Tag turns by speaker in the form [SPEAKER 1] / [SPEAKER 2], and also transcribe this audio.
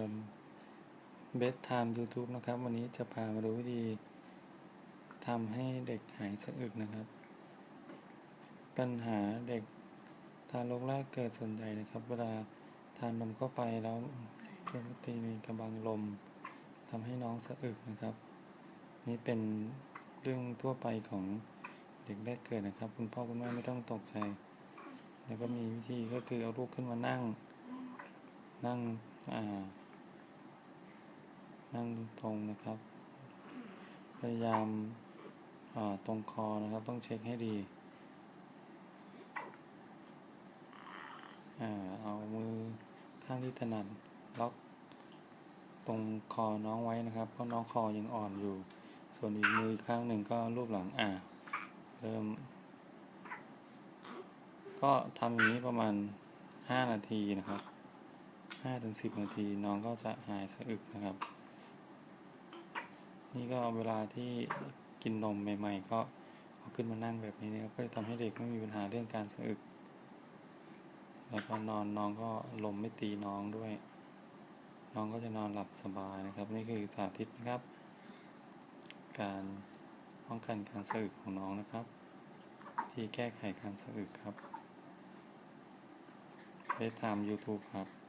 [SPEAKER 1] ลมเบสไทม์ยูทูบนะครับ วันนี้จะพามาดูวิธีทำให้เด็กหายสะอึกนะครับ ปัญหาเด็กทารกแรกเกิดส่วนใหญ่นะครับ เวลาทานนมเข้าไปแล้วเกิดตีมีกระบังลมทำให้น้องสะอึกนะครับ นี่เป็นเรื่องทั่วไปของเด็กแรกเกิดนะครับ คุณพ่อคุณแม่ไม่ต้องตกใจ แล้วก็มีวิธีก็คือเอาลูกขึ้นมานั่ง นั่ง นั่งตรงนะครับ พยายามตรงคอนะครับต้องเช็คให้ดีอเอามือข้างที่ถนัดล็อกตรงคอน้องไว้นะครับ เพราะน้องคอยังอ่อนอยู่ ส่วนอีกมือข้างหนึ่งก็รูปหลังอ่าเริ่ม ก็ทำอย่างนี้ประมาณห้านาทีนะครับ ห้าถึงสิบนาทีน้องก็จะหายสะอึกนะครับ นี่ก็เวลาที่กินนมใหม่ๆ ก็เอาขึ้นมานั่งแบบนี้นะครับก็จะทำให้เด็กไม่มีปัญหาเรื่องการสะอึก แล้วก็นอนน้องก็ลมไม่ตีน้องด้วย น้องก็จะนอนหลับสบายนะครับ นี่คือสาธิตนะครับ การป้องกันการสะอึกของน้องนะครับ ที่แก้ไขการสะอึกครับเบสไทม์ยูทูบครับ